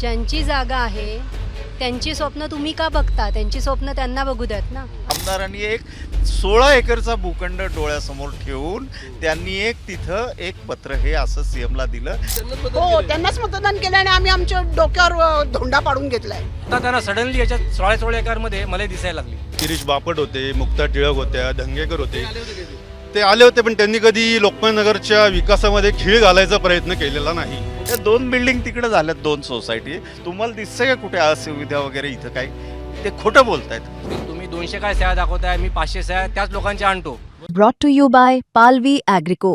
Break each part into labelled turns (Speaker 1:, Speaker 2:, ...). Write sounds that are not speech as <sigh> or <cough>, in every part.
Speaker 1: ज्यांची जागा आहे त्यांची स्वप्न तुम्ही का बघता? त्यांची स्वप्न त्यांना बघू द्यात ना.
Speaker 2: आमदारांनी एक सोळा एकरचा भूखंड डोळ्यासमोर ठेवून त्यांनी एक तिथं एक पत्र हे असं सीएमला दिलं.
Speaker 3: हो त्यांनाच मतदान केलं आणि आम्ही आमच्या डोक्यावर धोंडा पाडून घेतलाय.
Speaker 4: आता त्यांना सडनली याच्यात सोळा सोळा एकरमध्ये मला दिसायला लागली.
Speaker 5: शिरीष बापट होते मुक्ता टिळक होत्या धंगेकर होते. ते आले होते पण त्यांनी कधी लोकमान्य नगरच्या विकासामध्ये खीळ घालायचा प्रयत्न केलेला नाही.
Speaker 2: त्या दोन बिल्डिंग तिकडे झाल्यात दोन सोसायटी. तुम्हाला दिसतंय का कुठे असुविधा वगैरे इथं काही? ते खोटं बोलतायत.
Speaker 4: तुम्ही दोनशे काय सह्या दाखवताय मी पाचशे सह्या त्याच लोकांच्या आणतो.
Speaker 6: Brought to you by Palvi Agrico.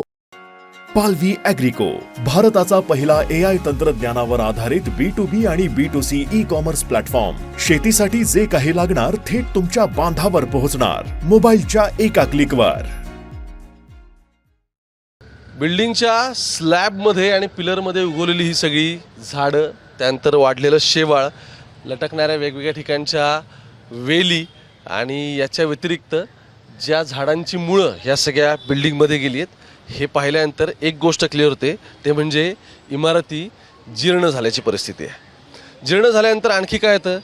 Speaker 7: पालवी अॅग्रिको भारताचा पहिला ए आय तंत्रज्ञानावर आधारित बी टू बी आणि B to C e commerce platform शेतीसाठी जे काही लागणार थेट तुमच्या बांधावर पोहोचणार. मोबाईलच्या एका क्लिकवर
Speaker 8: बिल्डिंगच्या स्लॅबमध्ये आणि पिलरमध्ये उगवलेली ही सगळी झाडं त्यानंतर वाढलेलं शेवाळ लटकणाऱ्या वेगवेगळ्या ठिकाणच्या वेली आणि याच्या व्यतिरिक्त ज्या झाडांची मुळं ह्या सगळ्या बिल्डिंगमध्ये गेली आहेत हे पाहिल्यानंतर एक गोष्ट क्लिअर होते ते म्हणजे इमारती जीर्ण झाल्याची परिस्थिती आहे. जीर्ण झाल्यानंतर आणखी काय येतं?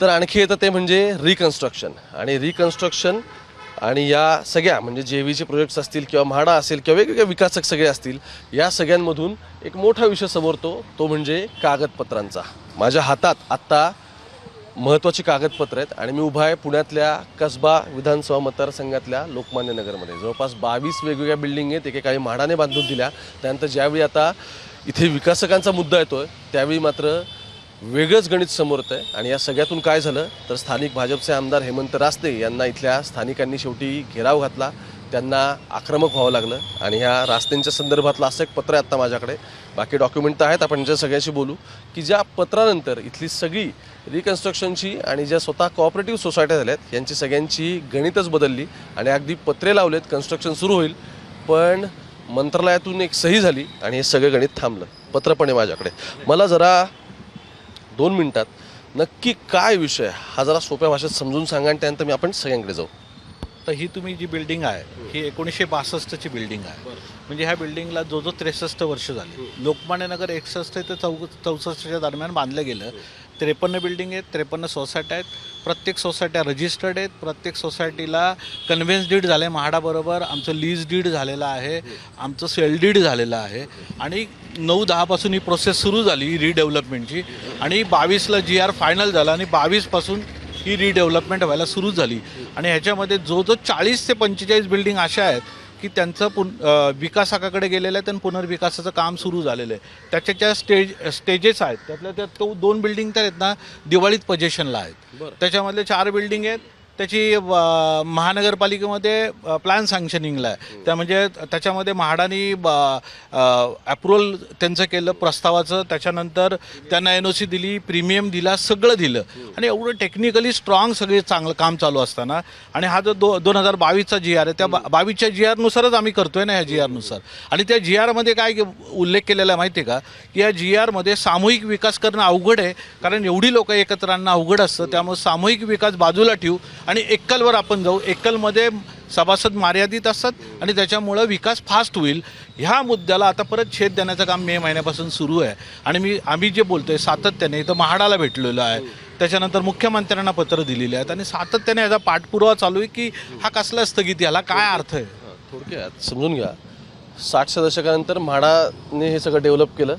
Speaker 8: तर आणखी येतं ते म्हणजे रिकन्स्ट्रक्शन आणि रिकन्स्ट्रक्शन आणि या सगळ्या म्हणजे जे व्हीचे प्रोजेक्ट्स असतील किंवा म्हाडा असेल किंवा वेगवेगळे विकासक सगळे असतील या सगळ्यांमधून एक मोठा विषय समोर तो तो म्हणजे कागदपत्रांचा. माझ्या हातात आत्ता महत्त्वाची कागदपत्र आहेत आणि मी उभा आहे पुण्यातल्या कसबा विधानसभा मतदारसंघातल्या लोकमान्य नगरमध्ये. जवळपास बावीस वेगवेगळ्या बिल्डिंग आहेत एकेकाळी म्हाडाने बांधून दिल्या. त्यानंतर ज्यावेळी आता इथे विकासकांचा मुद्दा येतो आहे त्यावेळी मात्र वेगळंच गणित समोर आहे आणि या सगळ्यातून काय झालं? तर स्थानिक भाजपचे आमदार हेमंत रास्ते यांना इथल्या स्थानिकांनी शेवटी घेराव घातला. त्यांना आक्रमक व्हावं लागलं. आणि ह्या रास्त्यांच्या संदर्भातलं असं एक पत्र आहे आत्ता माझ्याकडे. बाकी डॉक्युमेंट तर आहेत. आपण ज्या सगळ्यांशी बोलू की ज्या पत्रानंतर इथली सगळी रिकन्स्ट्रक्शनची आणि ज्या स्वतः कॉपरेटिव्ह सोसायट्या झाल्यात यांची सगळ्यांची गणितच बदलली. आणि अगदी पत्रे लावलेत कन्स्ट्रक्शन सुरू होईल. पण मंत्रालयातून एक सही झाली आणि हे सगळं गणित थांबलं. पत्र पण आहे माझ्याकडे. मला जरा दोन मिनिटात नक्की काय विषय हा जरा सोप्या भाषेत समजून सांगा आणि त्यानंतर मी आपण सगळ्यांकडे जाऊ.
Speaker 9: तर ही तुम्ही जी बिल्डिंग आहे ही एकोणीसशे बासष्टची बिल्डिंग आहे. म्हणजे ह्या बिल्डिंगला जो जो त्रेसष्ट वर्ष झाली लोकमान्य नगर एकसष्ट ते चौ चौसष्टच्या दरम्यान बांधलं गेलं. त्रेपन्न बिल्डिंग आहेत त्रेपन्न सोसायट्या आहेत प्रत्येक सोसायट्या रजिस्टर्ड आहेत प्रत्येक सोसायटीला कन्व्हेन्स डीड झाले म्हाडाबरोबर आमचं लीज डीड झालेलं आहे आमचं सेल डीड झालेलं आहे. आणि नऊ दहापासून ही प्रोसेस सुरू झाली रिडेव्हलपमेंटची आणि बावीसला जी आर फायनल झाला आणि बावीसपासून ही रिडेव्हलपमेंट व्हायला सुरू झाली. आणि ह्याच्यामध्ये जो जो चाळीस ते पंचेचाळीस बिल्डिंग अशा आहेत की त्यांचं पुन अ, विकासकाकडे गेलेलं आहे आणि पुनर्विकासाचं काम सुरू झालेलं आहे. त्याच्या ज्या स्टेज स्टेजेस आहेत. त्यातल्या त्या तो दोन बिल्डिंग तर आहेत ना दिवाळीत पोझिशनला आहेत. त्याच्यामधले चार बिल्डिंग आहेत त्याची महानगरपालिकेमध्ये प्लॅन सँक्शनिंगला आहे. त्या म्हणजे त्याच्यामध्ये म्हाडानी अप्रुव्हल त्यांचं केलं प्रस्तावाचं. त्याच्यानंतर त्यांना एन ओ सी दिली प्रीमियम दिला सगळं दिलं. आणि एवढं टेक्निकली स्ट्रॉंग सगळे चांगलं काम चालू असताना. आणि हा जो दो दोन हजार बावीसचा जी आर आहे त्या बा बावीसच्या जी आरनुसारच आम्ही करतोय ना ह्या जी आरनुसार आणि त्या जी आरमध्ये काय उल्लेख केलेला आहे माहिती आहे का? की या जी आरमध्ये सामूहिक विकास करणं अवघड आहे. कारण एवढी लोक एकत्र आणणं अवघड असतं. त्यामुळे सामूहिक विकास बाजूला ठेवू. आणि एक्कलवर आपण जाऊ. एक्कलमध्ये सभासद मर्यादित असतात आणि त्याच्यामुळं विकास फास्ट होईल. ह्या मुद्द्याला आता परत छेद देण्याचं काम मे महिन्यापासून सुरू आहे. आणि मी आम्ही जे बोलतोय सातत्याने इथं महाडाला भेटलेलो आहे. त्याच्यानंतर मुख्यमंत्र्यांना पत्र दिलेली आहेत. आणि सातत्याने याचा पाठपुरावा चालू आहे की हा कसला स्थगिती ह्याला काय अर्थ आहे?
Speaker 8: थोडक्यात समजून घ्या. साठच्या दशकानंतर म्हाडाने हे सगळं डेव्हलप केलं.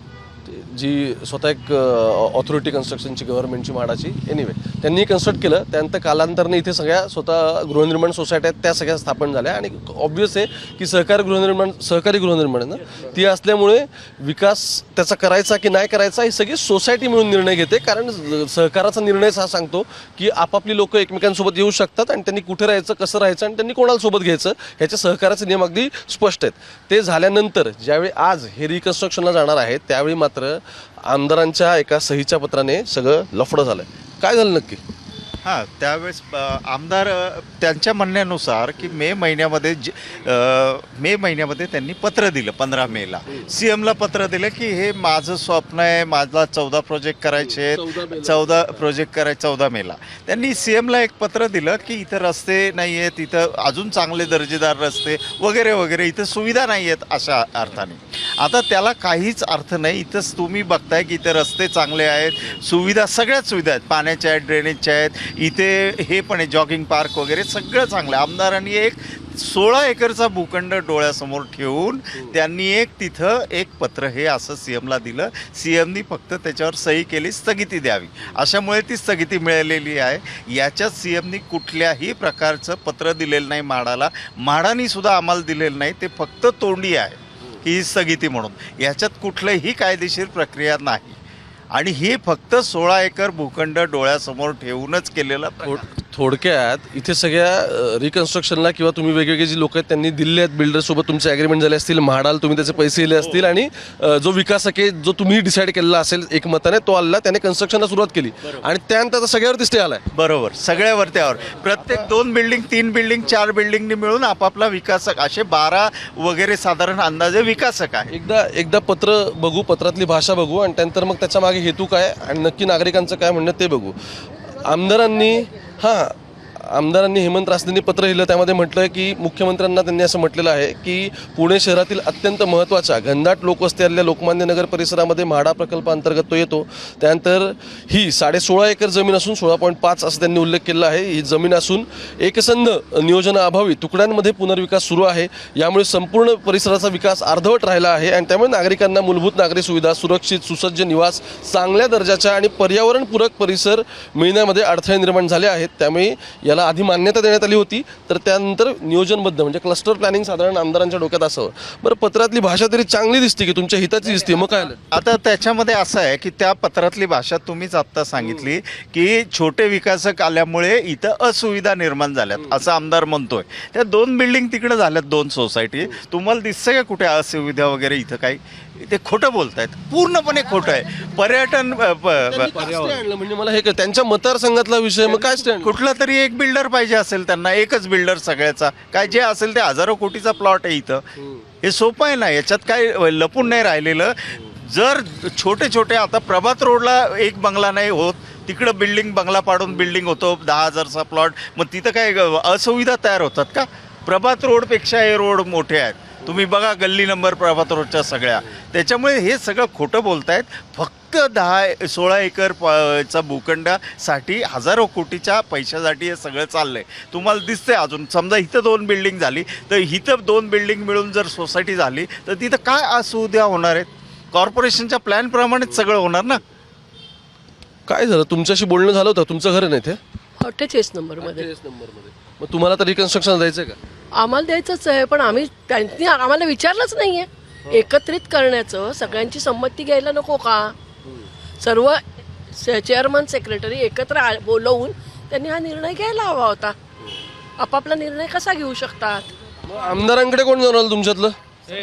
Speaker 8: जी स्वतः एक ऑथॉरिटी कन्स्ट्रक्शनची गव्हर्नमेंटची म्हाडाची एनिवे त्यांनी कन्स्ट्रक्ट केलं. त्यानंतर कालांतरने इथे सगळ्या स्वतः गृहनिर्माण सोसायट्या आहेत त्या सगळ्या स्थापन झाल्या. आणि ऑब्विस आहे की सहकारी गृहनिर्माण सहकारी गृहनिर्माण आहे ना ती असल्यामुळे विकास त्याचा करायचा की नाही करायचा ही सगळी सोसायटी मिळून निर्णय घेते. कारण सहकाराचा निर्णयच हा सांगतो की आपापली लोक एकमेकांसोबत येऊ शकतात आणि त्यांनी कुठे राहायचं कसं राहायचं आणि त्यांनी कोणाला सोबत घ्यायचं ह्याचे सहकाराचे नियम अगदी स्पष्ट आहेत. ते झाल्यानंतर ज्यावेळी आज हे रिकन्स्ट्रक्शनला जाणार आहे त्यावेळी मात्र आमदारांच्या एका सहीच्या पत्राने सगळं लफडं झालं काय झालं नक्की?
Speaker 2: हां त्यावेळेस आमदार त्यांच्या म्हणण्यानुसार की मे महिन्यामध्ये ज मे महिन्यामध्ये त्यांनी पत्र दिलं पंधरा मेला सी एमला पत्र दिलं की हे माझं स्वप्न आहे माझा चौदा प्रोजेक्ट करायचे आहेत. चौदा प्रोजेक्ट करायचे चौदा मेला त्यांनी सी एमला एक पत्र दिलं की इथं रस्ते नाही आहेत इथं अजून चांगले दर्जेदार रस्ते वगैरे वगैरे इथं सुविधा नाही आहेत अशा अर्थाने. आता त्याला काहीच अर्थ नाही. इथंच तुम्ही बघताय की इथं रस्ते चांगले आहेत सुविधा सगळ्याच सुविधा आहेत. पाण्याच्या आहेत ड्रेनेजच्या आहेत. इथे हे पण आहे जॉगिंग पार्क वगैरे सगळं चांगलं आहे. आमदारांनी एक सोळा एकरचा भूखंड डोळ्यासमोर ठेवून त्यांनी एक तिथं एक पत्र हे असं सी एमला दिलं. सी एमनी फक्त त्याच्यावर सही केली स्थगिती द्यावी. अशामुळे ती स्थगिती मिळालेली आहे. याच्यात सी एमनी कुठल्याही प्रकारचं पत्र दिलेलं नाही म्हाडाला म्हाडानी सुद्धा आम्हाला दिलेलं नाही. ते फक्त तोंडी आहे. ही स्थगिती म्हणून. याच्यात कुठलंही कायदेशीर प्रक्रिया नाही. आणि हे फक्त सोळा एकर भूखंड डोळ्यासमोर ठेवूनच केलेलं
Speaker 8: थोड थोडक्यात इथे सगळ्या रिकन्स्ट्रक्शनला किंवा तुम्ही वेगवेगळे जी लोक आहेत त्यांनी दिले आहेत बिल्डरसोबत तुमचे ॲग्रीमेंट झाले असतील म्हाडाल तुम्ही त्याचे पैसे दिले असतील आणि जो विकासक आहे जो तुम्ही डिसाईड केलेला असेल एकमताने तो आला त्याने कन्स्ट्रक्शनला सुरुवात केली. आणि त्यानंतर आता सगळ्यावरती स्टे आलाय.
Speaker 2: बरोबर. सगळ्यावर त्यावर प्रत्येक दोन बिल्डिंग तीन बिल्डिंग चार बिल्डिंगनी मिळून आपापला विकासक असे बारा वगैरे साधारण अंदाजे विकासक आहे
Speaker 8: एकदा एकदा पत्र बघू पत्रातली भाषा बघू आणि त्यानंतर मग त्याच्यामागे हेतू काय आणि नक्की नागरिकांचं काय म्हणणं ते बघू. आमदारांनी हां आमदारांनी हेमंत रासनेंनी पत्र लिहिलं त्यामध्ये म्हटलं आहे की मुख्यमंत्र्यांना त्यांनी असं म्हटलेलं आहे की पुणे शहरातील अत्यंत महत्त्वाच्या घनदाट लोकवस्ती असलेल्या लोकमान्य नगर परिसरामध्ये म्हाडा प्रकल्पांतर्गत तो येतो. त्यानंतर ही साडे सोळा एकर जमीन असून सोळा पॉईंट पाच असं त्यांनी उल्लेख केला आहे. ही जमीन असून एकसंध नियोजनाअभावी तुकड्यांमध्ये पुनर्विकास सुरू आहे. यामुळे संपूर्ण परिसराचा विकास अर्धवट राहिला आहे आणि त्यामुळे नागरिकांना मूलभूत नागरी सुविधा सुरक्षित सुसज्ज निवास चांगल्या दर्जाच्या आणि पर्यावरणपूरक परिसर मिळण्यामध्ये अडथळे निर्माण झाले आहेत. त्यामुळे याला आधी मान्यता देण्यात आली होती तर त्यानंतर नियोजनबद्ध म्हणजे क्लस्टर प्लॅनिंग साधारण आमदारांच्या डोक्यात असावं बरं पत्रातली भाषा तरी चांगली दिसते की तुमच्या हिताची दिसते मग काय
Speaker 2: आता त्याच्यामध्ये असं आहे की त्या पत्रातली भाषा तुम्हीच आत्ता सांगितली की छोटे विकासक आल्यामुळे इथं असुविधा निर्माण झाल्यात असं आमदार म्हणतोय. त्या दोन बिल्डिंग तिकडे झाल्यात दोन सोसायटी. तुम्हाला दिसतं का कुठे असुविधा वगैरे इथं काही? ते खोटं बोलतायत. पूर्णपणे खोटं आहे. पर्यटन?
Speaker 8: म्हणजे मला हे त्यांच्या मतदारसंघातला विषय मग काय स्टँड
Speaker 2: कुठला तरी एक बिल्डर पाहिजे असेल त्यांना एकच बिल्डर सगळ्याचा. काय जे असेल ते हजारो कोटीचा प्लॉट आहे इथं. हे सोपं आहे ना याच्यात काय लपून नाही राहिलेलं. जर छोटे छोटे आता प्रभात रोडला एक बंगला नाही होत तिकडं बिल्डिंग बंगला पाडून बिल्डिंग होतो दहा हजारचा प्लॉट मग तिथं काय असुविधा तयार होतात का? प्रभात रोडपेक्षा हे रोड मोठे आहेत. तुम्ही बघा गल्ली नंबर प्रभात रोडच्या सगळ्या. त्याच्यामुळे हे सगळं खोटं बोलतायत. फक्त दहा सोळा एकर प- चा भूखंडासाठी हजारो कोटीच्या पैशासाठी हे सगळं चाललंय. तुम्हाला दिसतंय अजून. समजा इथं दोन बिल्डिंग झाली तर इथं दोन बिल्डिंग मिळून जर सोसायटी झाली तर तिथं काय असुविधा होणार आहेत? कॉर्पोरेशनच्या प्लॅनप्रमाणेच सगळं होणार ना?
Speaker 8: काय झालं? तुमच्याशी बोलणं झालं होतं. तुमचं घर आहे ना इथे?
Speaker 10: अठ्ठेचाळीस नंबरमध्ये.
Speaker 8: मग तुम्हाला तर रिकन्स्ट्रक्शन द्यायचं का?
Speaker 10: आम्हाला द्यायचंच आहे पण आम्ही त्यांनी आम्हाला विचारलंच नाहीये. एकत्रित करण्याचं सगळ्यांची संमती घ्यायला नको का? सर्व चेअरमन सेक्रेटरी एकत्र आ- बोलवून त्यांनी हा निर्णय घ्यायला हवा होता. आपापला निर्णय कसा घेऊ शकतात?
Speaker 8: आमदारांकडे कोण आलं तुमच्यातलं?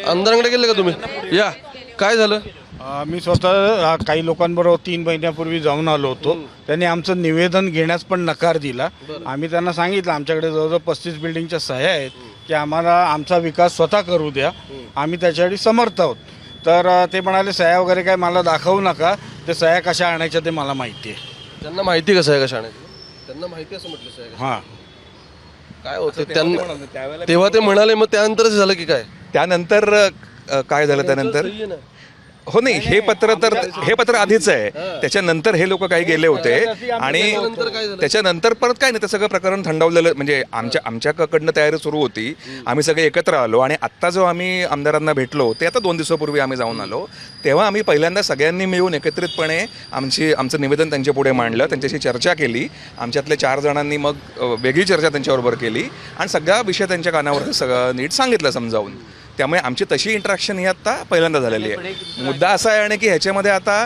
Speaker 8: आमदारांकडे गेले का तुम्ही? या. काय झालं?
Speaker 11: अ, मी स्वतः अ, काही लोकांबरोबर तीन महिन्यापूर्वी जाऊन आलो होतो. त्यांनी आमचं निवेदन घेण्यास पण नकार दिला. आम्ही त्यांना सांगितलं आमच्याकडे जवळजवळ पस्तीस बिल्डिंगच्या सह्या आहेत की आम्हाला आमचा विकास स्वतः करू द्या. आम्ही त्याच्यासाठी समर्थ आहोत. तर अ, ते म्हणाले सह्या वगैरे काय मला दाखवू नका. ते सह्या कशा आणायच्या ते मला माहिती आहे.
Speaker 8: त्यांना माहिती कसं आहे कशा आणायचं त्यांना माहिती असं म्हटलं साहेब.
Speaker 11: हां.
Speaker 8: काय होतं? त्यांना तेव्हा ते म्हणाले मग त्यानंतरच झालं की काय?
Speaker 12: त्यानंतर अ, काय झालं त्यानंतर. हो नाही हे पत्र तर हे पत्र आधीच आहे. त्याच्यानंतर हे लोक काही गेले होते आणि
Speaker 8: त्याच्यानंतर
Speaker 12: परत काय नाही ते सगळं प्रकरण थंडावलेलं म्हणजे आमच्या आमच्याकडनं तयारी सुरू होती. आम्ही सगळे एकत्र आलो आणि आत्ता जो आम्ही आमदारांना भेटलो ते आता दोन दिवसापूर्वी आम्ही जाऊन आलो. तेव्हा आम्ही पहिल्यांदा सगळ्यांनी मिळून एकत्रितपणे आमची आमचं निवेदन त्यांच्या पुढे मांडलं त्यांच्याशी चर्चा केली. आमच्यातल्या चार जणांनी मग अ, वेगळी चर्चा त्यांच्याबरोबर केली आणि सगळा विषय त्यांच्या कानावर सगळं नीट सांगितलं समजावून. त्यामुळे आमची तशी इंट्रॅक्शन ही आता पहिल्यांदा झालेली आहे. मुद्दा असा आहे आणि की ह्याच्यामध्ये आता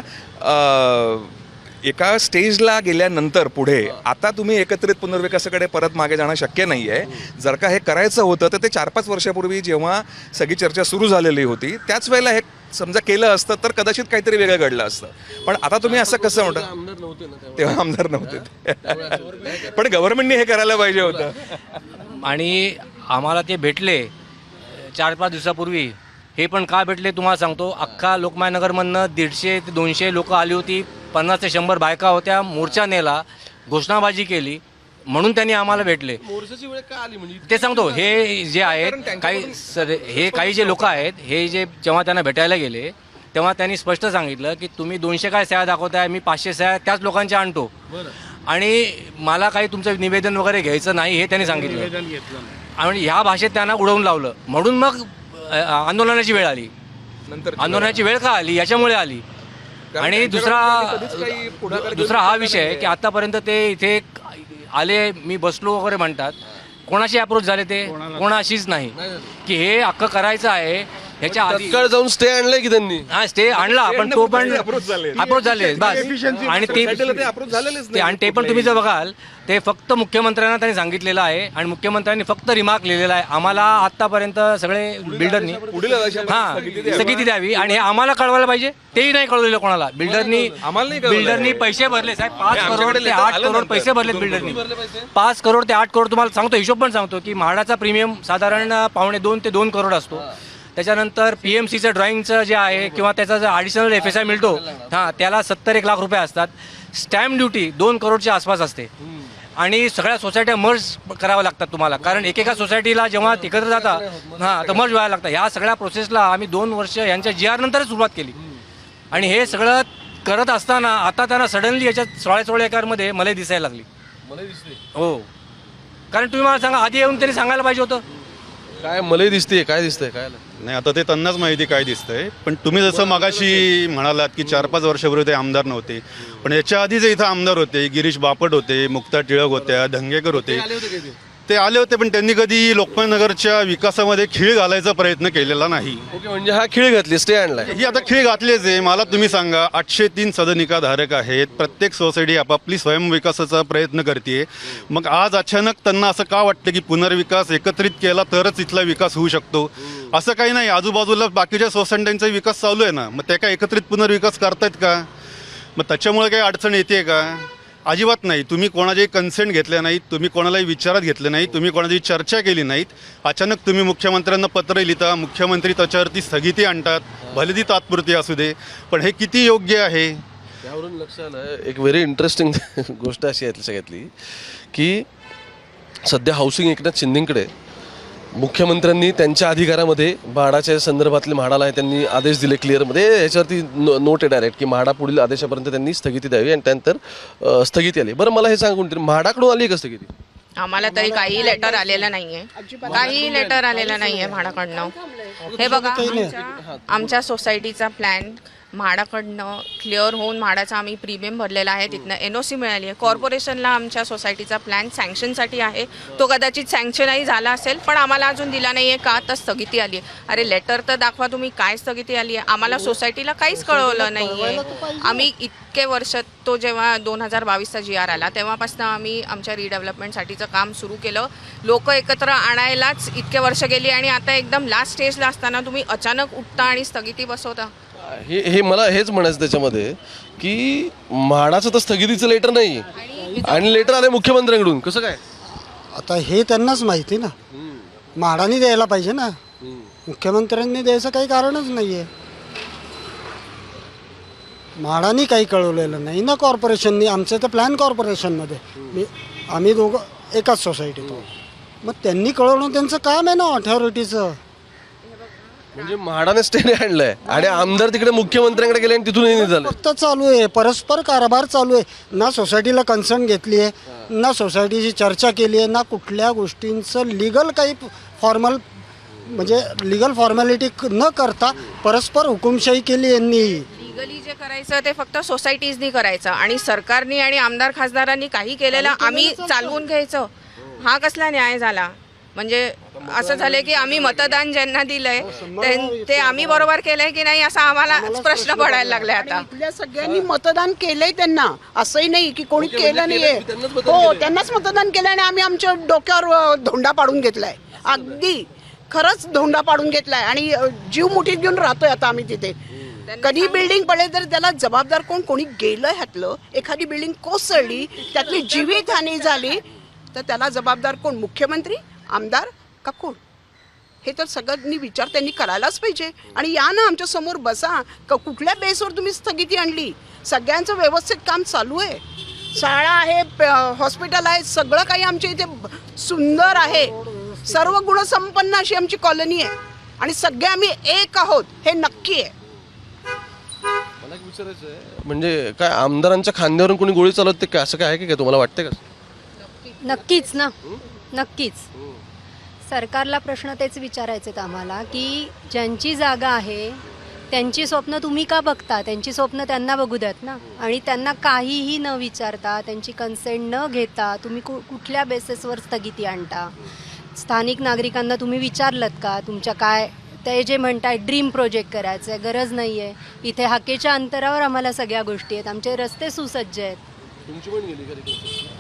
Speaker 12: एका स्टेजला गेल्यानंतर पुढे आता तुम्ही एकत्रित पुनर्विकासाकडे परत मागे जाणं शक्य नाही आहे जर का हे करायचं होतं तर ते चार पाच वर्षापूर्वी जेव्हा सगळी चर्चा सुरू झालेली होती त्याच वेळेला हे समजा केलं असतं तर कदाचित काहीतरी वेगळं घडलं असतं. पण आता तुम्ही असं कसं म्हणता. तेव्हा आमदार नव्हते <laughs> पण गव्हर्नमेंटने हे करायला पाहिजे होतं.
Speaker 4: आणि आम्हाला ते भेटले चार पाच दिवसापूर्वी. हे पण का भेटले तुम्हाला सांगतो. अख्खा लोकमान्य नगरमधनं दीडशे ते दोनशे लोक आली होती. पन्नास ते शंभर बायका होत्या. मोर्चा नेला. घोषणाबाजी केली. म्हणून त्यांनी आम्हाला भेटले.
Speaker 8: मोर्चाची वेळ का आली म्हणजे?
Speaker 4: ते सांगतो हे जे आहेत काही सर हे काही जे लोक आहेत हे जे जेव्हा त्यांना भेटायला गेले तेव्हा त्यांनी स्पष्ट सांगितलं की तुम्ही दोनशे काय सह्या दाखवताय मी पाचशे सह्या त्याच लोकांच्या आणतो. आणि मला काही तुमचं निवेदन वगैरे घ्यायचं नाही हे त्यांनी सांगितलं. आणि ह्या भाषेत त्यांना उडवून लावलं. म्हणून मग आंदोलनाची वेळ आली.
Speaker 12: नंतर
Speaker 4: आंदोलनाची वेळ का आली? याच्यामुळे आली. आणि दुसरा दुसरा हा विषय की आतापर्यंत ते इथे आले मी बसलो वगैरे म्हणतात. कोणाशी अप्रोच झाले ते? कोणाशीच नाही. की हे अख्खं करायचं आहे. ह्याच्या आधी
Speaker 8: तत्काळ जाऊन स्टे आणलाय की त्यांनी?
Speaker 4: हा स्टे आणला पण तो पण
Speaker 12: झाले.
Speaker 4: अप्रोच झाले बस. आणि ते
Speaker 12: ते अप्रोच झालेलेच
Speaker 4: ते आणि ते पण तुम्ही जर बघाल ते फक्त मुख्यमंत्र्यांना त्यांनी सांगितलेलं आहे आणि मुख्यमंत्र्यांनी फक्त रिमार्क लिहिलेला आहे. आम्हाला आतापर्यंत सगळे बिल्डरनी
Speaker 12: पुढील आदेशापर्यंत
Speaker 4: हा
Speaker 12: स्थगिती द्यावी.
Speaker 4: स्थगिती द्यावी आणि हे आम्हाला कळवायला पाहिजे तेही नाही कळवलेलं कोणाला. बिल्डरनी
Speaker 12: आम्हाला नाही कळवलं.
Speaker 4: बिल्डरनी पैसे भरले साहेब. पाच
Speaker 12: नाही,
Speaker 4: करोड ते आठ
Speaker 12: आलं
Speaker 4: करोड
Speaker 12: नंतर.
Speaker 4: पैसे भरलेत बिल्डरनी पाच करोड ते आठ करोड तुम्हाला सांगतो हिशोब पण सांगतो की म्हाडाचा प्रीमियम साधारण पावणे दोन ते दोन करोड असतो. त्याच्यानंतर पी एम सीचं ड्रॉइंगचं जे आहे किंवा त्याचा जो ॲडिशनल एफ एस आय मिळतो हां त्याला सत्तर एक लाख रुपये असतात. स्टॅम्प ड्युटी दोन करोडच्या आसपास असते. आणि सगळ्या सोसायट्या मर्ज कराव्या लागतात तुम्हाला. कारण एकेका सोसायटीला जेव्हा एकत्र जाता हां तर मर्ज व्हायला लागतं. ह्या सगळ्या प्रोसेसला आम्ही दोन वर्ष यांच्या जी आर नंतरच सुरुवात केली. आणि हे सगळं करत असताना आता त्यांना सडनली याच्यात सोळा सोळा एकरमध्ये मला दिसायला लागली. हो. कारण तुम्ही मला सांगा आधी येऊन त्यांनी सांगायला पाहिजे होतं.
Speaker 8: काय मलाही दिसते काय दिसतंय काय
Speaker 5: नाही आता ते त्यांनाच माहिती काय दिसतंय. पण तुम्ही जसं मगाशी म्हणालात की चार पाच वर्षापूर्वी ते आमदार नव्हते. पण याच्या आधी जे इथं आमदार होते. गिरीश बापट होते मुक्ता टिळक होत्या धंगेकर होते. ते आले होते पण त्यांनी कधी लोकमान्य नगरच्या विकासामध्ये खीळ घालायचा प्रयत्न केलेला नाही.
Speaker 8: ओके म्हणजे हा खेळ घातली स्टे आणलाय
Speaker 5: ही आता खीळ घातलीच आहे. मला तुम्ही सांगा आठशे तीन सदनिका धारक आहेत. प्रत्येक सोसायटी आपापली स्वयंविकासाचा प्रयत्न करते मग आज अचानक त्यांना असं का वाटतं की पुनर्विकास एकत्रित केला तरच इथला विकास होऊ शकतो? असं काही नाही. आजूबाजूला बाकीच्या सोसायट्यांचा विकास चालू आहे ना. मग त्या काय एकत्रित पुनर्विकास करतायत का? मग त्याच्यामुळे काही अडचण येते का? अजिबात नाही. तुम्ही कोणाचे कन्सेंट घेतले नाहीत तुम्ही कोणालाही विचारात घेतले नाही तुम्ही कोणाची चर्चा केली नाहीत. अचानक तुम्ही मुख्यमंत्र्यांना पत्र लिहिता मुख्यमंत्री त्याच्यावरती स्थगिती आणतात भले ती तात्पुरती असू दे पण हे किती योग्य आहे?
Speaker 8: त्यावरून लक्षात आलं. एक व्हेरी इंटरेस्टिंग <laughs> गोष्ट अशी आहे सगळ्यातली की सध्या हाऊसिंग एकनाथ शिंदेकडे मुख्यमंत्र्यांनी त्यांच्या अधिकारामध्ये म्हाडाच्या संदर्भातले म्हाडाला त्यांनी आदेश दिले क्लिअरमध्ये याच्यावरती नो नोट आहे डायरेक्ट की म्हाडा पुढील आदेशापर्यंत त्यांनी स्थगिती द्यावी आणि त्यानंतर स्थगिती आली. बरं मला हे सांगून तरी म्हाडाकडून आली का स्थगिती?
Speaker 13: आम्हाला तरी काही लेटर आलेलं नाहीये. काही लेटर आलेलं नाहीये म्हाडाकडनं. हे बघा आमच्या सोसायटीचा प्लॅन म्हाडाकडनं क्लिअर होऊन म्हाडाचा आम्ही प्रीमियम भरलेला आहे तिथनं एन ओ सी मिळाली आहे. कॉर्पोरेशनला आमच्या सोसायटीचा प्लॅन सँक्शनसाठी आहे. तो कदाचित सँक्शनही झाला असेल पण आम्हाला अजून दिला नाही आहे का तर स्थगिती आली आहे. अरे लेटर तर दाखवा तुम्ही काय स्थगिती आली आहे. आम्हाला सोसायटीला काहीच कळवलं नाही आहे आम्ही इतके वर्ष तो जेव्हा दोन हजार बावीसचा जी आर आला तेव्हापासून आम्ही आमच्या रिडेव्हलपमेंटसाठीचं काम सुरू केलं. लोक एकत्र आणायलाच इतके वर्ष गेली आणि आता एकदम लास्ट स्टेजला असताना तुम्ही अचानक उठता आणि स्थगिती बसवता.
Speaker 8: हे हे मला हेच म्हणायचं त्याच्यामध्ये की म्हाडाचं तर स्थगितीचं लेटर नाही. आणि लेटर आले मुख्यमंत्र्यांकडून. कसं काय?
Speaker 14: आता हे त्यांनाच माहिती ना. म्हाडाने द्यायला पाहिजे ना. मुख्यमंत्र्यांनी द्यायचं काही कारणच नाही आहे म्हाडाने काही कळवलेलं नाही ना कॉर्पोरेशननी आमचं तर प्लॅन कॉर्पोरेशनमध्ये मी आम्ही दोघं एकाच सोसायटीत मग त्यांनी कळवणं त्यांचं काम आहे ना ऑथॉरिटीचं
Speaker 8: म्हणजे म्हाडाने स्टे आणलाय. आणि आमदार तिकडे मुख्यमंत्र्यांकडे गेले आणि तिथूनही नाही झालं
Speaker 14: फक्त चालू आहे. परस्पर कारभार चालू आहे. ना सोसायटीला कन्सर्न घेतली आहे ना सोसायटीची चर्चा केली आहे ना कुठल्या गोष्टींचं लिगल काही फॉर्मल म्हणजे लिगल फॉर्मॅलिटी न करता परस्पर हुकुमशाही केली यांनी.
Speaker 13: लिगली जे करायचं ते फक्त सोसायटीजनी करायचं. आणि सरकारनी आणि आमदार खासदारांनी काही केलेलं आम्ही चालवून घ्यायचं. हा कसला न्याय झाला? म्हणजे असं झालंय की आम्ही मतदान ज्यांना दिलंय त्यां- ते आम्ही बरोबर केलंय की नाही असा आम्हाला प्रश्न पडायला लागलाय आता.
Speaker 3: इथल्या सगळ्यांनी मतदान केलंय त्यांना. असंही नाही की कोणी केलं नाहीये. हो त्यांनाच मतदान केलं आणि आम्ही आमच्या डोक्यावर धोंडा पाडून घेतलाय. अगदी खरंच धोंडा पाडून घेतलाय. आणि जीव मुठीत घेऊन राहतोय आता आम्ही तिथे. कधी बिल्डिंग पडेल तर त्याला जबाबदार कोण? कोणी गेलं ह्यातलं? एखादी बिल्डिंग कोसळली त्यातली जीवितहानी झाली तर त्याला जबाबदार कोण? मुख्यमंत्री? आमदार का कोण हे तर सगळ्यांनी विचार त्यांनी करायलाच पाहिजे. आणि या ना आमच्यासमोर बसा. क कुठल्या बेसवर तुम्ही स्थगिती आणली? सगळ्यांचं व्यवस्थित काम चालू आहे. शाळा आहे हॉस्पिटल आहे सगळं काही आमच्या इथे सुंदर आहे. सर्व गुणसंपन्न अशी आमची कॉलनी आहे. आणि सगळे आम्ही एक आहोत हे नक्की आहे.
Speaker 8: मला एक विचारायचं आहे. म्हणजे काय आमदारांच्या खांद्यावरून कोणी गोळी चालवते का असं काय आहे की काय? तुम्हाला वाटतं का?
Speaker 1: नक्कीच ना. नक्कीच. सरकारला प्रश्न तेच विचारायचे आहेत आम्हाला की ज्यांची जागा आहे त्यांची स्वप्न तुम्ही का बघता? त्यांची स्वप्न त्यांना बघू द्यात ना? आणि त्यांना काहीही न विचारता त्यांची कन्सेंट न घेता तुम्ही कु कुठल्या बेसिसवर स्थगिती आणता? स्थानिक नागरिकांना तुम्ही विचारलत का? तुमच्या काय? ते जे म्हणताय ड्रीम प्रोजेक्ट करायचं आहे गरज नाही आहे इथे हाकेच्या अंतरावर आम्हाला सगळ्या गोष्टी आहेत. आमचे रस्ते सुसज्ज आहेत.
Speaker 8: तुमची पण गेली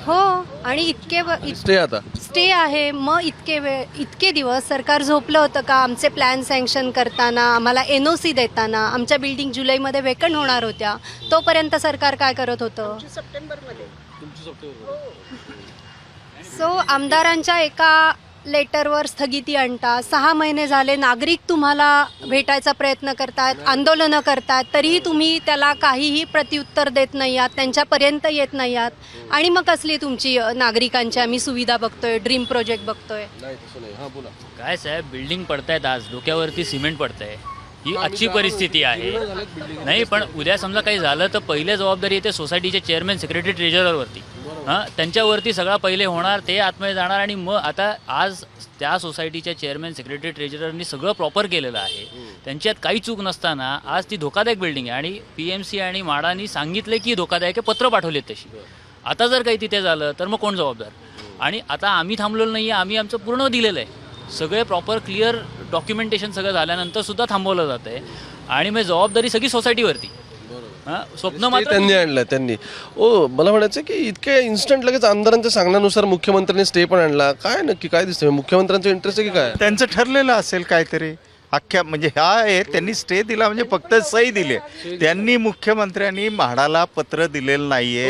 Speaker 1: हो आणि इतके व- इत-
Speaker 8: स्टे आता.
Speaker 1: स्टे आहे. मग इतके वेळ इतके दिवस सरकार झोपलं होतं का? आमचे प्लॅन सँक्शन करताना आम्हाला एन ओ सी देताना आमच्या बिल्डिंग जुलैमध्ये वेकंट होणार होत्या. तोपर्यंत सरकार काय करत होतं?
Speaker 3: सप्टेंबरमध्ये.
Speaker 1: सो आमदारांच्या एका लेटरवर स्थगिती आणता सहा महिने झाले नागरिक तुम्हाला भेटायचा प्रयत्न करतात आंदोलनं करतात तरीही तुम्ही त्याला काहीही प्रत्युत्तर देत नाही आहात त्यांच्यापर्यंत येत नाही आहात आणि मग कसली तुमची नागरिकांची आम्ही सुविधा बघतोय ड्रीम प्रोजेक्ट बघतोय?
Speaker 8: नाही तसं नाही. हां बोला.
Speaker 15: काय साहेब बिल्डिंग पडतायत आज. डोक्यावरती सिमेंट पडतंय. ही आजची परिस्थिती आहे. नाही पण उद्या समजा काही झालं तर पहिले जबाबदारी येते सोसायटीचे चेअरमॅन सेक्रेटरी ट्रेजरवरती हां त्यांच्यावरती सगळा पहिले होणार ते आतमध्ये जाणार आणि मग आता आज त्या सोसायटीच्या चेअरमॅन सेक्रेटरी ट्रेजररनी सगळं प्रॉपर केलेलं आहे. त्यांच्यात काही चूक नसताना आज ती धोकादायक बिल्डिंग आहे आणि पी एम सी आणि माडानी सांगितले की धोकादायक आहे पत्र पाठवलेत तशी. आता जर काही तिथे झालं तर मग कोण जबाबदार? आणि आता आम्ही थांबलेलो नाही आहे आम्ही आमचं पूर्ण दिलेलं आहे. सगळे प्रॉपर क्लिअर डॉक्युमेंटेशन सगळं झाल्यानंतर सुद्धा थांबवलं जातं आहे आणि मग जबाबदारी सगळी सोसायटीवरती हां? स्वप्न
Speaker 8: ते
Speaker 15: मात्र
Speaker 8: त्यांनी आणलं त्यांनी. ओ मला म्हणायचं की इतके इन्स्टंट लगेच आमदारांच्या सांगण्यानुसार मुख्यमंत्र्यांनी स्टे पण आणला. काय नक्की काय दिसतंय? मुख्यमंत्र्यांचं इंटरेस्ट आहे की काय?
Speaker 2: त्यांचं ठरलेलं असेल काहीतरी. अख्ख्या म्हणजे ह्या आहे त्यांनी स्टे दिला म्हणजे फक्त सही दिली. त्यांनी मुख्यमंत्र्यांनी म्हाडाला पत्र दिलेलं नाहीये.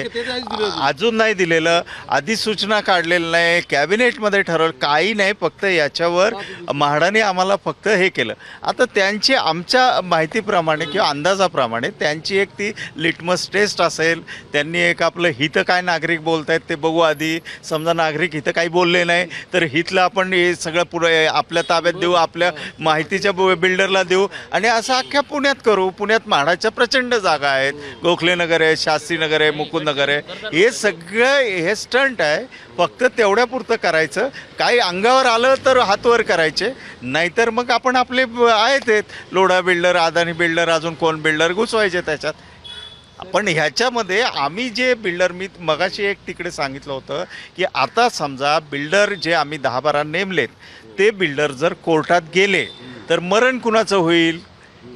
Speaker 2: अजून. नाही दिलेलं. अधिसूचना काढलेलं नाही. कॅबिनेटमध्ये ठरवलं काही नाही फक्त याच्यावर म्हाडाने आम्हाला फक्त हे केलं. आता त्यांची आमच्या माहितीप्रमाणे किंवा अंदाजाप्रमाणे त्यांची एक ती लिटमस टेस्ट असेल. त्यांनी एक आपलं हितं काय नागरिक बोलत आहेत ते बघू आधी. समजा नागरिक हितं काही बोलले नाही तर हितलं आपण हे सगळं पुढे आपल्या ताब्यात देऊ आपल्या माहितीच्या ब- बिल्डरला देऊ. आणि असं अख्ख्या पुण्यात करू. पुण्यात म्हाडाच्या प्रचंड जागा आहेत. गोखले नगर आहे शास्त्रीनगर आहे मुकुंद नगर आहे. हे सगळं हे स्टंट आहे. फक्त तेवढ्यापुरतं करायचं. काही अंगावर आलं तर हातवर करायचे. नाहीतर मग आपण आपले आहेत लोढा बिल्डर अदानी बिल्डर अजून कोण बिल्डर घुसवायचे त्याच्यात. पण ह्याच्यामध्ये आम्ही जे बिल्डर मी मगाशी एक तिकडे सांगितलं होतं की आता समजा बिल्डर जे आम्ही दहा बारा नेमलेत ते बिल्डर जर कोर्टात गेले तर मरण कुणाचं होईल?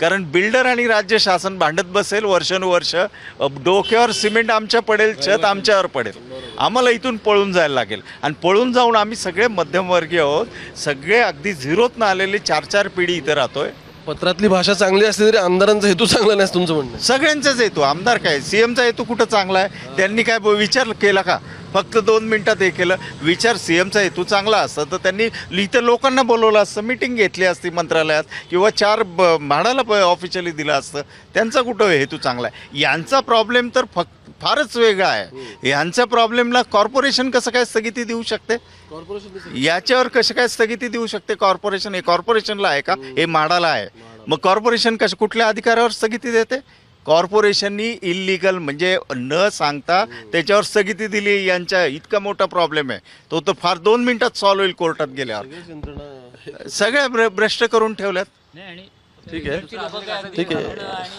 Speaker 2: कारण बिल्डर आणि राज्य शासन भांडत बसेल वर्षानुवर्ष. डोक्यावर सिमेंट आमच्या पडेल छत आमच्यावर पडेल. आम्हाला इथून पळून जायला लागेल. आणि पळून जाऊन आम्ही सगळे मध्यमवर्गीय आहोत. सगळे अगदी झिरोतनं आलेले चार चार पिढी इथं राहतोय.
Speaker 8: पत्रातली भाषा चांगली असली तरी आमदारांचा हेतू चांगला नाही तुमचं म्हणणं.
Speaker 2: सगळ्यांचाच हेतू. आमदार काय? सी एमचा हेतू कुठं चांगला आहे? त्यांनी काय ब- विचार केला का? फक्त दोन मिनिटात हे केलं. विचार सी एमचा हेतू चांगला असता तर त्यांनी इथं लोकांना बोलवलं असतं मिटिंग घेतली असती मंत्रालयात किंवा चार ब म्हाडाला ऑफिशियली दिलं असतं. त्यांचा कुठं हेतू चांगला आहे? यांचा प्रॉब्लेम तर फक्त फारच वेगळा आहे. यांच्या प्रॉब्लेमला कॉर्पोरेशन कसं काय स्थगिती देऊ शकते? याच्यावर कसं काय स्थगिती देऊ शकते कॉर्पोरेशन हे कॉर्पोरेशनला आहे का? हे. म्हाडाला आहे. मग कॉर्पोरेशन कसं कुठल्या अधिकारावर स्थगिती देते? कॉर्पोरेशननी इलिगल म्हणजे न सांगता त्याच्यावर स्थगिती दिली यांच्या इतका मोठा प्रॉब्लेम आहे. तो तर फार दोन मिनिटात सॉल्व्ह होईल कोर्टात गेल्यावर. सगळ्या भ्र- भ्रष्ट करून ठेवल्यात.
Speaker 15: नाही आणि
Speaker 8: ठीक आहे. ठीक आहे.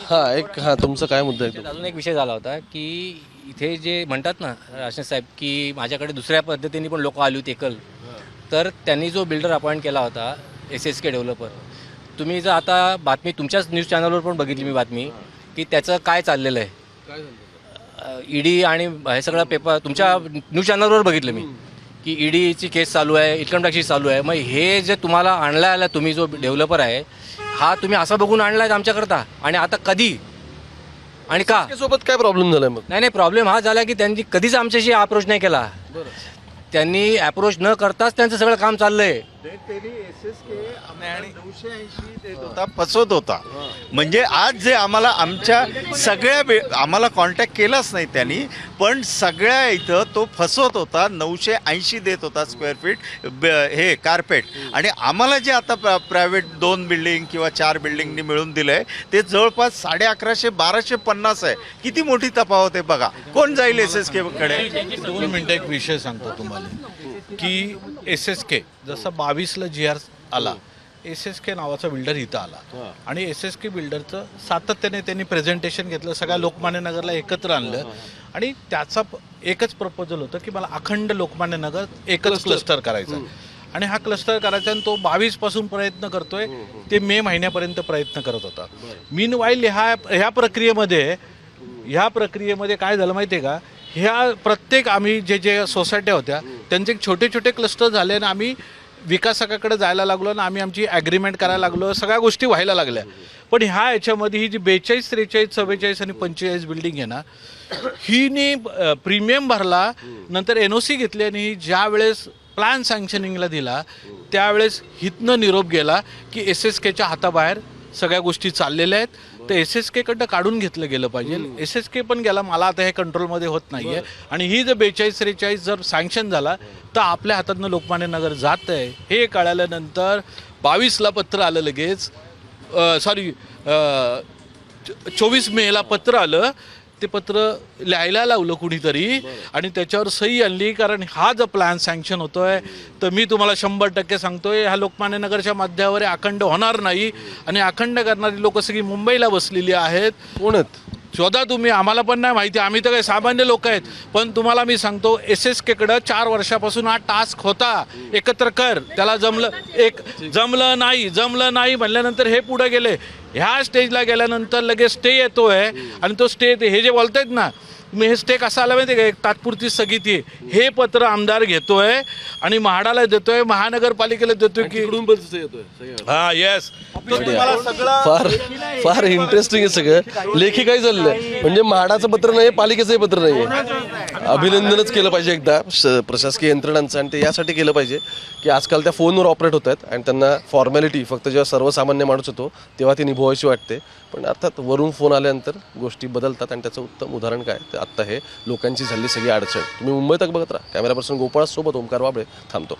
Speaker 8: हा एक हा तुमचा काय मुद्दा आहे?
Speaker 4: अजून एक विषय झाला होता की इथे जे म्हणतात ना राशन साहेब की माझ्याकडे दुसऱ्या पद्धतीने पण लोक आली होती एकल. तर त्यांनी जो बिल्डर अपॉइंट केला होता एस एस के डेव्हलपर. तुम्ही जर आता बातमी तुमच्याच न्यूज चॅनलवर पण बघितली मी बातमी. की त्याचं काय चाललेलं आहे? ईडी आणि हे सगळं पेपर तुमच्या न्यूज चॅनलवर बघितलं मी की ईडीची केस चालू आहे इन्कम टॅक्सची चालू आहे. मग हे जे तुम्हाला आणला आला तुम्ही जो डेव्हलपर आहे हा तुम्ही असा बघून आणलाय आमच्याकरता? आणि आता कधी? आणि का?
Speaker 8: सोबत काय प्रॉब्लेम झालाय मग?
Speaker 4: नाही नाही प्रॉब्लेम हा झाला की त्यांनी कधीच आमच्याशी अप्रोच नाही केला. त्यांनी अप्रोच न करताच त्यांचं सगळं काम चाललंय.
Speaker 2: होता फसवत होता. म्हणजे आज जे आम्हाला आमच्या सगळ्या बे आम्हाला कॉन्टॅक्ट केलाच नाही त्यांनी पण सगळ्या इथं तो फसवत होता नऊशे ऐंशी देत होता स्क्वेअर फीट ब- हे कार्पेट आणि आम्हाला जे आता प्रा प्रायव्हेट दोन बिल्डिंग किंवा चार बिल्डिंगनी मिळून दिलं आहे ते जवळपास साडे अकराशे बाराशे पन्नास आहे. किती मोठी तफावत आहे बघा. कोण जाईल एस एस केकडे
Speaker 9: दोन मिनटं एक विषय सांगतो तुम्हाला. की एस एस के जसं बावीसला जी आर आला एस एस के नावाचा बिल्डर इथं आला. आणि एस एस के बिल्डरचं सातत्याने त्यांनी प्रेझेंटेशन घेतलं सगळ्या लोकमान्य नगरला एकत्र आणलं. आणि त्याचा एकच प्रपोजल होतं की मला अखंड लोकमान्य नगर एकच क्लस्टर करायचा आणि हा क्लस्टर करायचा आणि तो बावीसपासून प्रयत्न करतोय ते मे महिन्यापर्यंत प्रयत्न करत होता. मीन वाईल ह्या ह्या प्रक्रियेमध्ये ह्या प्रक्रियेमध्ये काय झालं माहिती आहे का? ह्या प्रत्येक आम्ही जे जे सोसायट्या होत्या त्यांचे एक छोटे छोटे क्लस्टर झाले आणि आम्ही विकासकाकडे जायला लागलो आणि आम्ही आमची ॲग्रीमेंट करायला लागलो सगळ्या गोष्टी व्हायला लागल्या. पण ह्या याच्यामध्ये ही जी बेचाळीस त्रेचाळीस चव्वेचाळीस आणि पंचेचाळीस बिल्डिंग आहे ना हिने प्रीमियम भरला नंतर एन ओ सी घेतली आणि ही ज्या वेळेस प्लॅन सँक्शनिंगला दिला त्यावेळेस हितनं निरोप गेला की एस एस केच्या हाताबाहेर सगळ्या गोष्टी चाललेल्या आहेत. तर एस एस केकडं काढून घेतलं गेलं पाहिजे. एस एस के पण गेला मला आता हे कंट्रोलमध्ये होत नाही आहे आणि ही जर बेचाळीस त्रेचाळीस जर सँक्शन झाला तर आपल्या हातातनं लोकमान्य नगर जात आहे हे कळाल्यानंतर बावीसला पत्र आलं लगेच. सॉरी चोवीस मेला पत्र आलं. ते पत्र लिहायला लावलं कुणीतरी आणि त्याच्यावर सही आणली कारण हा जर प्लॅन सँक्शन होतोय तर मी तुम्हाला शंभर टक्के सांगतोय ह्या लोकमान्य नगरच्या माध्यमावर हे अखंड होणार नाही. आणि अखंड करणारी लोक सगळी मुंबईला बसलेली आहेत.
Speaker 8: कोण आहेत?
Speaker 9: शोधा तुम्ही आम्हाला पण नाही माहिती. आम्ही तर काही सामान्य लोक आहेत. पण तुम्हाला मी सांगतो एस एस केकडं चार वर्षापासून हा टास्क होता. एकत्र कर. त्याला जमलं एक जमलं नाही जमलं नाही म्हणल्यानंतर हे पुढे गेले. ह्या स्टेजला गेल्यानंतर लगेच स्टे येतोय. आणि तो स्टे हे जे बोलतायत ना मी हे स्टे कसा आला माहिती का? एक तात्पुरती स्थगिती आहे. हे पत्र आमदार घेतोय आणि म्हाडाला देतोय महानगरपालिकेला देतोय की हा येस
Speaker 8: फार फार इंटरेस्टिंग आहे सगळं. लेखी काय चाललंय. म्हणजे म्हाडाचं पत्र नाही पालिकेचंही पत्र नाही अभिनंदनच केलं पाहिजे एकदा. श- प्रशासकीय यंत्रणांचं आणि ते यासाठी केलं पाहिजे की आजकाल त्या फोनवर ऑपरेट होत आहेत आणि त्यांना फॉर्मॅलिटी फक्त जेव्हा सर्वसामान्य माणूस होतो तेव्हा ती निभवायची वाटते. पण अर्थात वरून फोन आल्यानंतर गोष्टी बदलतात आणि त्याचं उत्तम उदाहरण काय? तर आत्ता हे लोकांची झाली सगळी अडचण. तुम्ही मुंबई तक बघत राहा. कॅमेरा पर्सन गोपाळासोबत ओमकार वाबळे थांबतो.